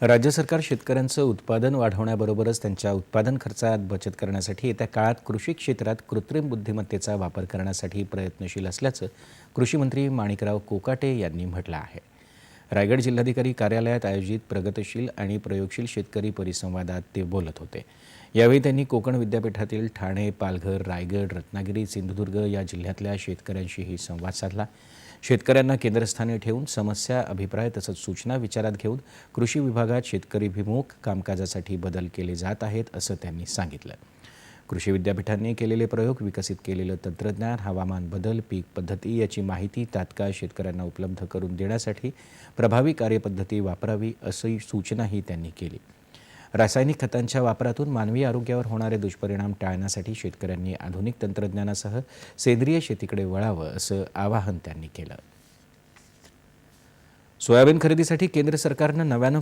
राज्य सरकार शेतकऱ्यांचं उत्पादन वाढवण्याबरोबरच त्यांच्या उत्पादन खर्चात बचत करण्यासाठी येत्या काळात कृषी क्षेत्रात कृत्रिम बुद्धिमत्तेचा वापर करण्यासाठी प्रयत्नशील असल्याचं कृषी मंत्री माणिकराव कोकाटे यांनी म्हटलं आहे. रायगड जिल्हाधिकारी कार्यालयात आयोजित प्रगतशील आणि प्रयोगशील शेतकरी परिसंवादात ते बोलत होते. यावेळी त्यांनी कोकण विद्यापीठातील ठाणे पालघर रायगड रत्नागिरी सिंधुदुर्ग या जिल्ह्यातल्या शेतकऱ्यांशीही संवाद साधला. शेतकऱ्यांना केंद्रस्थानी ठेवून समस्या अभिप्राय तसंच सूचना विचारात घेऊन कृषी विभागात शेतकरीभिमुख कामकाजासाठी बदल केले जात आहेत असं त्यांनी सांगितलं. कृषी विद्यापीठांनी केलेले प्रयोग विकसित केलेलं तंत्रज्ञान हवामान बदल पीक पद्धती याची माहिती तात्काळ शेतकऱ्यांना उपलब्ध करून देण्यासाठी प्रभावी कार्यपद्धती वापरावी अशी सूचनाही त्यांनी केली. रासायनिक खतांच्या वापरातून मानवी आरोग्यावर होणारे दुष्परिणाम टाळण्यासाठी शेतकऱ्यांनी आधुनिक तंत्रज्ञानासह सेंद्रिय शेतीकडे वळावं असं आवाहन त्यांनी केलं. सोयाबीन खरेदीसाठी केंद्र सरकारनं नव्यानं